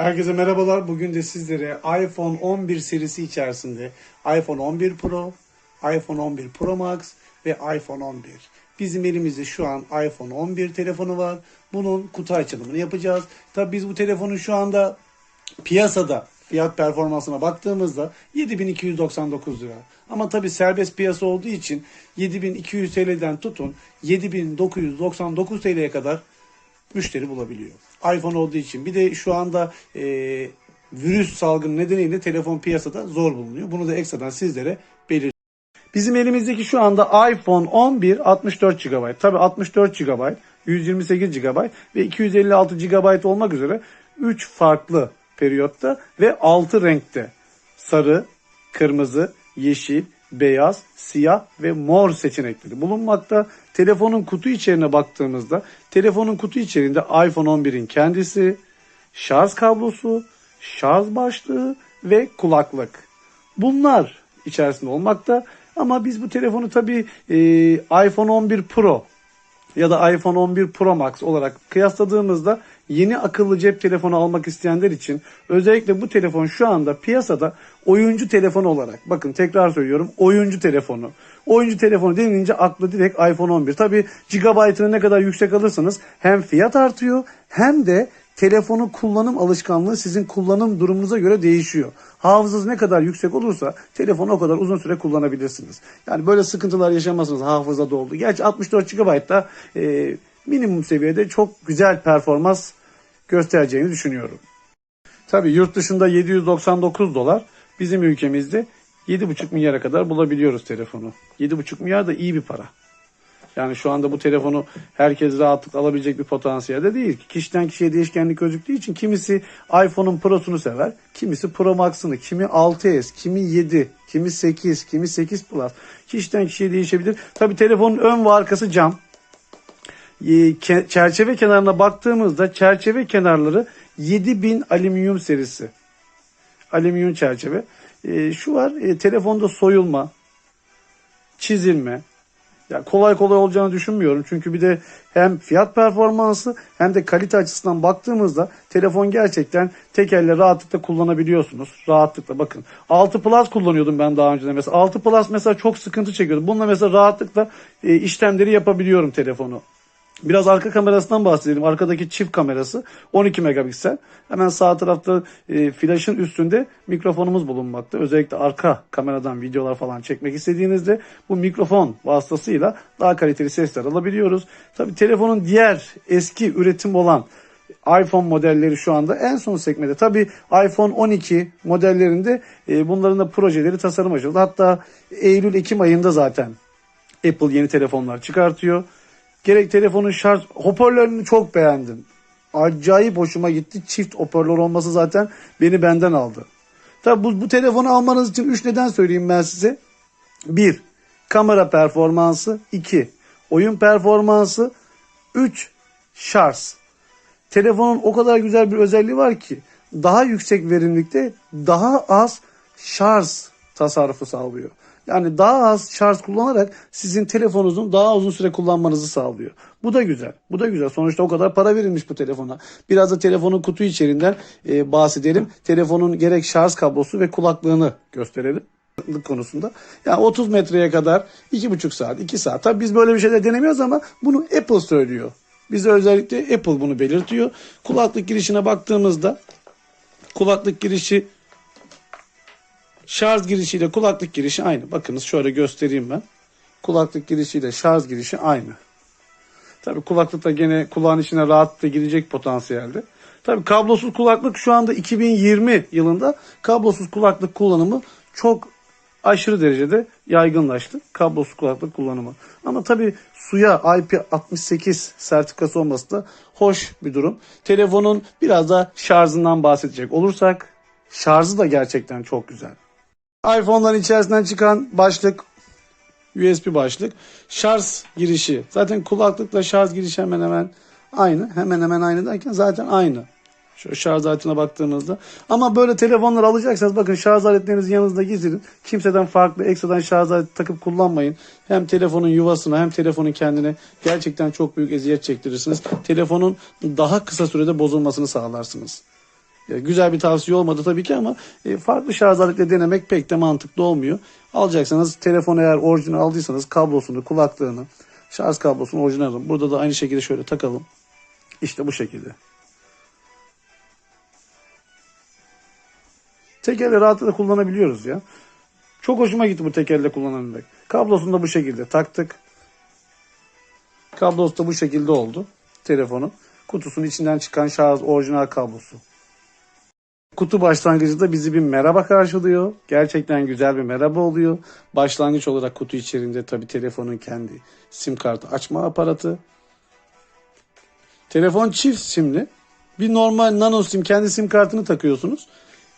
Herkese merhabalar. Bugün de sizlere iPhone 11 serisi içerisinde iPhone 11 Pro, iPhone 11 Pro Max ve iPhone 11. Bizim elimizde şu an iPhone 11 telefonu var. Bunun kutu açılımını yapacağız. Tabi biz bu telefonu şu anda piyasada fiyat performansına baktığımızda 7299 lira. Ama tabi serbest piyasa olduğu için 7200 TL'den tutun 7999 TL'ye kadar müşteri bulabiliyor. iPhone olduğu için. Bir de şu anda e, virüs salgını nedeniyle telefon piyasada zor bulunuyor. Bunu da ekstradan sizlere belirtiyorum. Bizim elimizdeki şu anda iPhone 11 64 GB. Tabi 64 GB, 128 GB ve 256 GB olmak üzere 3 farklı periyotta ve 6 renkte. Sarı, kırmızı, yeşil, beyaz, siyah ve mor seçenekleri bulunmakta. Telefonun kutu içeriğine baktığımızda telefonun kutu içeriğinde iPhone 11'in kendisi, şarj kablosu, şarj başlığı ve kulaklık. Bunlar içerisinde olmakta ama biz bu telefonu tabii e, iPhone 11 Pro ya da iPhone 11 Pro Max olarak kıyasladığımızda yeni akıllı cep telefonu almak isteyenler için özellikle bu telefon şu anda piyasada oyuncu telefonu olarak bakın tekrar söylüyorum oyuncu telefonu. Oyuncu telefonu denilince aklı direkt iPhone 11. Tabi gigabaytını ne kadar yüksek alırsanız hem fiyat artıyor hem de telefonu kullanım alışkanlığı sizin kullanım durumunuza göre değişiyor. Hafızanız ne kadar yüksek olursa telefonu o kadar uzun süre kullanabilirsiniz. Yani böyle sıkıntılar yaşamazsınız hafıza doldu. Gerçi 64 GB da e, minimum seviyede çok güzel performans göstereceğini düşünüyorum. Tabii yurt dışında 799 dolar, bizim ülkemizde 7,5 milyara kadar bulabiliyoruz telefonu. 7,5 milyar da iyi bir para. Yani şu anda bu telefonu herkes rahatlıkla alabilecek bir potansiyelde değil. Kişiden kişiye değişkenlik gözüktüğü için kimisi iPhone'un Pro'sunu sever, kimisi Pro Max'ını, kimi 6s, kimi 7, kimi 8, kimi 8 Plus. Kişiden kişiye değişebilir. Tabii telefonun ön ve arkası cam. Ee, Çerçeve kenarına baktığımızda çerçeve kenarları 7000 alüminyum serisi. Alüminyum çerçeve. Ee, şu var e, telefonda soyulma, çizilme, ya kolay kolay olacağını düşünmüyorum. Çünkü bir de hem fiyat performansı hem de kalite açısından baktığımızda telefon gerçekten tek elle rahatlıkla kullanabiliyorsunuz. Rahatlıkla bakın. 6 Plus kullanıyordum ben daha önce de mesela. 6 Plus mesela çok sıkıntı çekiyordum. Bununla mesela rahatlıkla e, işlemleri yapabiliyorum telefonu. Biraz arka kamerasından bahsedelim. Arkadaki çift kamerası 12 megapiksel. Hemen sağ tarafta e, flaşın üstünde mikrofonumuz bulunmakta. Özellikle arka kameradan videolar falan çekmek istediğinizde bu mikrofon vasıtasıyla daha kaliteli sesler alabiliyoruz. Tabii telefonun diğer eski üretim olan iPhone modelleri şu anda en son sekmede. Tabii iPhone 12 modellerinde e, bunların da projeleri tasarım açıldı. Hatta Eylül-Ekim ayında zaten Apple yeni telefonlar çıkartıyor. Gerek telefonun şarj hoparlörünü çok beğendim. Acayip hoşuma gitti. Çift hoparlör olması zaten beni benden aldı. Tabi bu, bu telefonu almanız için 3 neden söyleyeyim ben size. 1. Kamera performansı. 2. Oyun performansı. 3. Şarj. Telefonun o kadar güzel bir özelliği var ki daha yüksek verimlilikte daha az şarj tasarrufu sağlıyor. Yani daha az şarj kullanarak sizin telefonunuzun daha uzun süre kullanmanızı sağlıyor. Bu da güzel. Bu da güzel. Sonuçta o kadar para verilmiş bu telefona. Biraz da telefonun kutu içeriğinden e, bahsedelim. Telefonun gerek şarj kablosu ve kulaklığını gösterelim konusunda. Yani 30 metreye kadar 2,5 saat, 2 saat. Tabii biz böyle bir şeyler denemiyoruz ama bunu Apple söylüyor. Bize özellikle Apple bunu belirtiyor. Kulaklık girişine baktığımızda kulaklık girişi şarj girişiyle kulaklık girişi aynı. Bakınız şöyle göstereyim ben. Kulaklık girişiyle şarj girişi aynı. Tabii kulaklık da gene kulağın içine rahatlıkla girecek potansiyelde. Tabii kablosuz kulaklık şu anda 2020 yılında kablosuz kulaklık kullanımı çok aşırı derecede yaygınlaştı. Kablosuz kulaklık kullanımı. Ama tabii suya IP68 sertifikası olması da hoş bir durum. Telefonun biraz da şarjından bahsedecek olursak şarjı da gerçekten çok güzel. iPhone'ların içerisinden çıkan başlık USB başlık. Şarj girişi. Zaten kulaklıkla şarj girişi hemen hemen aynı. Hemen hemen aynı derken zaten aynı. Şu şarj aletine baktığınızda. Ama böyle telefonlar alacaksanız bakın şarj aletlerinizi yanınızda gizleyin. Kimseden farklı ekstradan şarj aleti takıp kullanmayın. Hem telefonun yuvasına hem telefonun kendine gerçekten çok büyük eziyet çektirirsiniz. Telefonun daha kısa sürede bozulmasını sağlarsınız. E, güzel bir tavsiye olmadı tabii ki ama e, farklı şarj aletle denemek pek de mantıklı olmuyor. Alacaksanız telefonu eğer orijinal aldıysanız kablosunu, kulaklığını, şarj kablosunu orijinal alın. Burada da aynı şekilde şöyle takalım. İşte bu şekilde. Tekerle rahatlıkla kullanabiliyoruz ya. Çok hoşuma gitti bu tekerle kullanabilmek. Kablosunu da bu şekilde taktık. Kablosu da bu şekilde oldu. Telefonu. Kutusunun içinden çıkan şarj orijinal kablosu. Kutu başlangıcında bizi bir merhaba karşılıyor. Gerçekten güzel bir merhaba oluyor. Başlangıç olarak kutu içerisinde tabi telefonun kendi sim kartı açma aparatı. Telefon çift simli. Bir normal nano sim kendi sim kartını takıyorsunuz.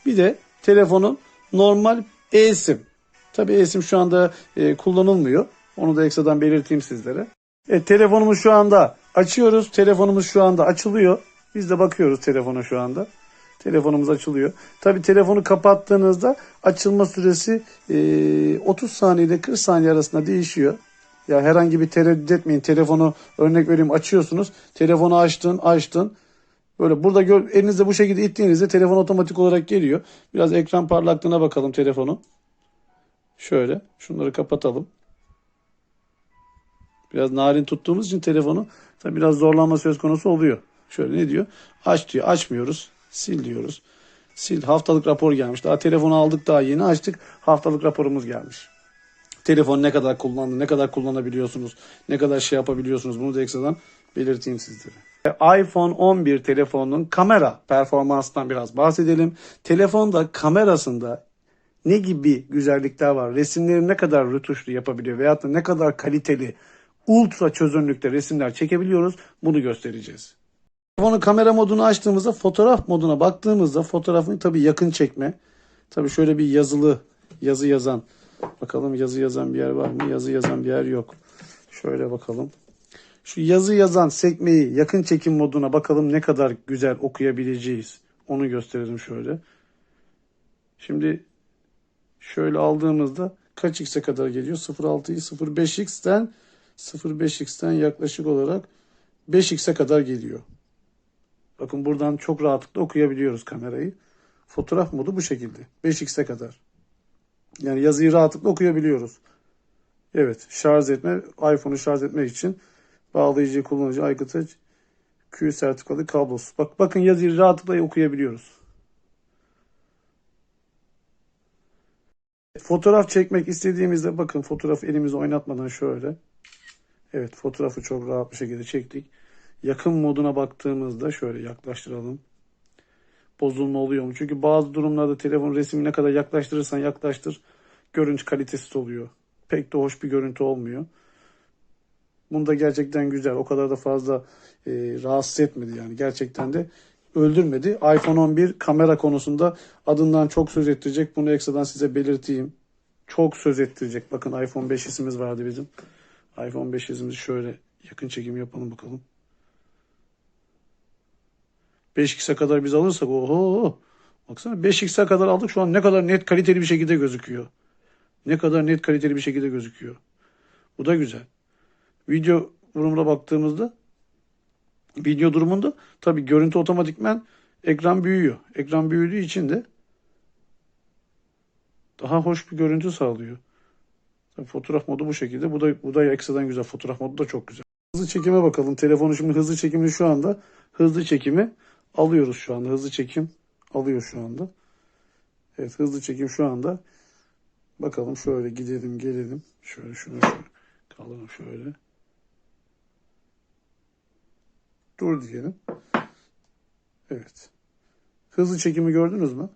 Bir de telefonun normal e-sim. Tabi e-sim şu anda e, kullanılmıyor. Onu da ekstradan belirteyim sizlere. E, telefonumuz şu anda açıyoruz. Telefonumuz şu anda açılıyor. Biz de bakıyoruz telefona şu anda. Telefonumuz açılıyor. Tabi telefonu kapattığınızda açılma süresi e, 30 saniye ile 40 saniye arasında değişiyor. Ya herhangi bir tereddüt etmeyin. Telefonu örnek vereyim açıyorsunuz. Telefonu açtın, açtın. Böyle burada gör, elinizde bu şekilde ittiğinizde telefon otomatik olarak geliyor. Biraz ekran parlaklığına bakalım telefonu. Şöyle şunları kapatalım. Biraz narin tuttuğumuz için telefonu tabii biraz zorlanma söz konusu oluyor. Şöyle ne diyor? Aç diyor. Açmıyoruz. Sil diyoruz. Sil. Haftalık rapor gelmiş. Daha telefonu aldık daha yeni açtık. Haftalık raporumuz gelmiş. Telefon ne kadar kullandı, ne kadar kullanabiliyorsunuz, ne kadar şey yapabiliyorsunuz bunu da ekstradan belirteyim sizlere. iPhone 11 telefonunun kamera performansından biraz bahsedelim. Telefonda kamerasında ne gibi güzellikler var? Resimleri ne kadar rötuşlu yapabiliyor veyahut da ne kadar kaliteli ultra çözünürlükte resimler çekebiliyoruz bunu göstereceğiz. Telefonun kamera modunu açtığımızda fotoğraf moduna baktığımızda fotoğrafın tabii yakın çekme. Tabii şöyle bir yazılı yazı yazan bakalım yazı yazan bir yer var mı? Yazı yazan bir yer yok. Şöyle bakalım. Şu yazı yazan sekmeyi yakın çekim moduna bakalım ne kadar güzel okuyabileceğiz. Onu gösterelim şöyle. Şimdi şöyle aldığımızda kaç x'e kadar geliyor? 0.6'yı 0.5x'ten 0.5x'ten yaklaşık olarak 5x'e kadar geliyor. Bakın buradan çok rahatlıkla okuyabiliyoruz kamerayı. Fotoğraf modu bu şekilde. 5x'e kadar. Yani yazıyı rahatlıkla okuyabiliyoruz. Evet şarj etme iPhone'u şarj etmek için bağlayıcı kullanıcı aygıtı Q sertifikalı kablosu. Bak bakın yazıyı rahatlıkla okuyabiliyoruz. Fotoğraf çekmek istediğimizde bakın fotoğrafı elimizi oynatmadan şöyle. Evet fotoğrafı çok rahat bir şekilde çektik. Yakın moduna baktığımızda şöyle yaklaştıralım. Bozulma oluyor mu? Çünkü bazı durumlarda telefon resmi ne kadar yaklaştırırsan yaklaştır görüntü kalitesiz oluyor. Pek de hoş bir görüntü olmuyor. Bunda gerçekten güzel. O kadar da fazla e, rahatsız etmedi yani. Gerçekten de öldürmedi. iPhone 11 kamera konusunda adından çok söz ettirecek. Bunu ekstradan size belirteyim. Çok söz ettirecek. Bakın iPhone 5'imiz vardı bizim. iPhone 5'imizi şöyle yakın çekim yapalım bakalım. 5x'e kadar biz alırsak oho. Baksana 5x'e kadar aldık şu an ne kadar net kaliteli bir şekilde gözüküyor. Ne kadar net kaliteli bir şekilde gözüküyor. Bu da güzel. Video durumuna baktığımızda video durumunda tabi görüntü otomatikmen ekran büyüyor. Ekran büyüdüğü için de daha hoş bir görüntü sağlıyor. Tabii fotoğraf modu bu şekilde. Bu da bu da ekstradan güzel. Fotoğraf modu da çok güzel. Hızlı çekime bakalım. Telefonu şimdi hızlı çekimini şu anda hızlı çekimi alıyoruz şu anda. Hızlı çekim alıyor şu anda. Evet hızlı çekim şu anda. Bakalım şöyle gidelim gelelim. Şöyle şunu şöyle kalalım şöyle. Dur diyelim. Evet. Hızlı çekimi gördünüz mü?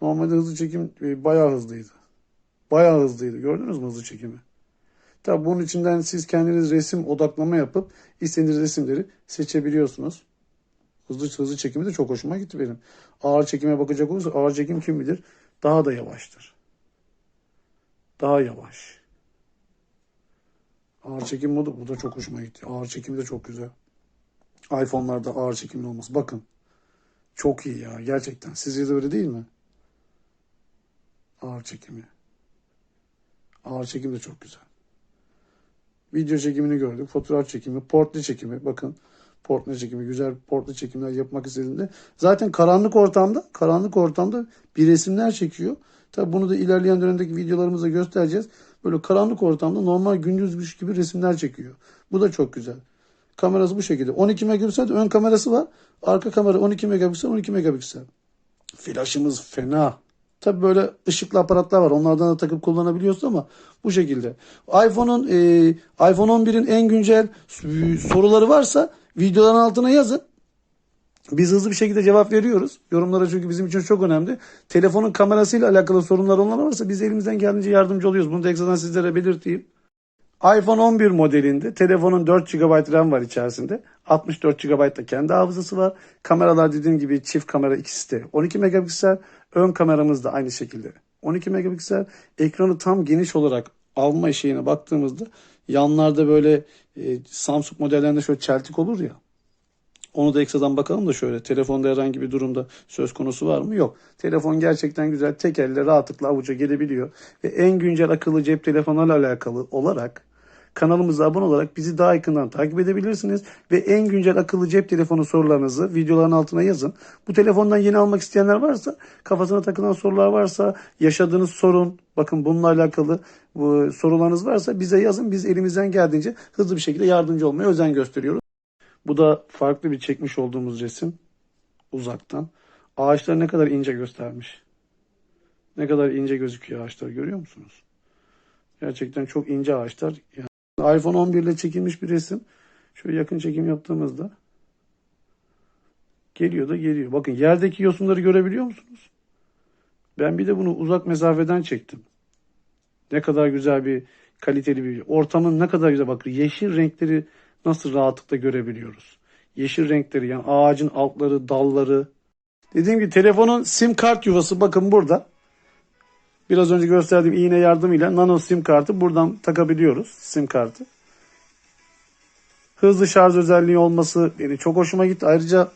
Normalde hızlı çekim e, bayağı hızlıydı. Bayağı hızlıydı. Gördünüz mü hızlı çekimi? Tabi bunun içinden siz kendiniz resim odaklama yapıp istediğiniz resimleri seçebiliyorsunuz. Hızlı hızlı çekimi de çok hoşuma gitti benim. Ağır çekime bakacak olursak ağır çekim kim bilir daha da yavaştır. Daha yavaş. Ağır çekim modu bu da çok hoşuma gitti. Ağır çekim de çok güzel. iPhone'larda ağır çekimin olması. Bakın. Çok iyi ya gerçekten. Sizce de öyle değil mi? Ağır çekimi. Ağır çekim de çok güzel. Video çekimini gördük. Fotoğraf çekimi, portre çekimi. Bakın portre çekimi, güzel portre çekimler yapmak istediğinde zaten karanlık ortamda, karanlık ortamda bir resimler çekiyor. Tabi bunu da ilerleyen dönemdeki videolarımızda göstereceğiz. Böyle karanlık ortamda normal gündüzmüş gibi resimler çekiyor. Bu da çok güzel. Kamerası bu şekilde. 12 megapiksel ön kamerası var. Arka kamera 12 megapiksel, 12 megapiksel. Flaşımız fena. Tabi böyle ışıklı aparatlar var. Onlardan da takıp kullanabiliyorsun ama bu şekilde. iPhone'un e, iPhone 11'in en güncel soruları varsa videoların altına yazın. Biz hızlı bir şekilde cevap veriyoruz. Yorumlara çünkü bizim için çok önemli. Telefonun kamerasıyla alakalı sorunlar olan varsa biz elimizden geldiğince yardımcı oluyoruz. Bunu da ekstradan sizlere belirteyim. iPhone 11 modelinde telefonun 4 GB RAM var içerisinde. 64 GB da kendi hafızası var. Kameralar dediğim gibi çift kamera ikisi de 12 megapiksel. Ön kameramız da aynı şekilde 12 megapiksel. Ekranı tam geniş olarak alma şeyine baktığımızda yanlarda böyle e, Samsung modellerinde şöyle çeltik olur ya. Onu da ekstradan bakalım da şöyle telefonda herhangi bir durumda söz konusu var mı? Yok. Telefon gerçekten güzel. Tek elle rahatlıkla avuca gelebiliyor. Ve en güncel akıllı cep telefonlarla alakalı olarak kanalımıza abone olarak bizi daha yakından takip edebilirsiniz. Ve en güncel akıllı cep telefonu sorularınızı videoların altına yazın. Bu telefondan yeni almak isteyenler varsa, kafasına takılan sorular varsa, yaşadığınız sorun, bakın bununla alakalı bu sorularınız varsa bize yazın. Biz elimizden geldiğince hızlı bir şekilde yardımcı olmaya özen gösteriyoruz. Bu da farklı bir çekmiş olduğumuz resim uzaktan. Ağaçlar ne kadar ince göstermiş. Ne kadar ince gözüküyor ağaçlar görüyor musunuz? Gerçekten çok ince ağaçlar. iPhone 11 ile çekilmiş bir resim. Şöyle yakın çekim yaptığımızda geliyor da geliyor. Bakın yerdeki yosunları görebiliyor musunuz? Ben bir de bunu uzak mesafeden çektim. Ne kadar güzel bir kaliteli bir ortamın ne kadar güzel bakın yeşil renkleri nasıl rahatlıkla görebiliyoruz. Yeşil renkleri yani ağacın altları, dalları. Dediğim gibi telefonun sim kart yuvası bakın burada. Biraz önce gösterdiğim iğne yardımıyla nano sim kartı buradan takabiliyoruz sim kartı. Hızlı şarj özelliği olması beni çok hoşuma gitti. Ayrıca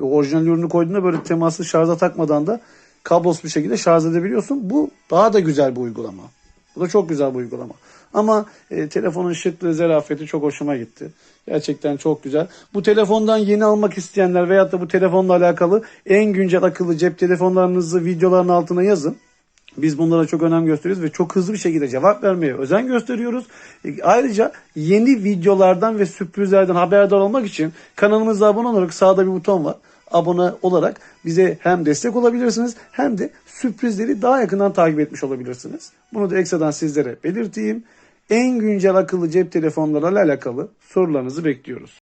orijinal ürünü koyduğunda böyle temaslı şarja takmadan da kablosuz bir şekilde şarj edebiliyorsun. Bu daha da güzel bir uygulama. Bu da çok güzel bir uygulama. Ama e, telefonun şıklığı, zarafeti çok hoşuma gitti. Gerçekten çok güzel. Bu telefondan yeni almak isteyenler veyahut da bu telefonla alakalı en güncel akıllı cep telefonlarınızı videoların altına yazın. Biz bunlara çok önem gösteriyoruz ve çok hızlı bir şekilde cevap vermeye özen gösteriyoruz. E, Ayrıca yeni videolardan ve sürprizlerden haberdar olmak için kanalımıza abone olarak sağda bir buton var. Abone olarak bize hem destek olabilirsiniz hem de sürprizleri daha yakından takip etmiş olabilirsiniz. Bunu da ekstradan sizlere belirteyim. En güncel akıllı cep telefonlarıyla alakalı sorularınızı bekliyoruz.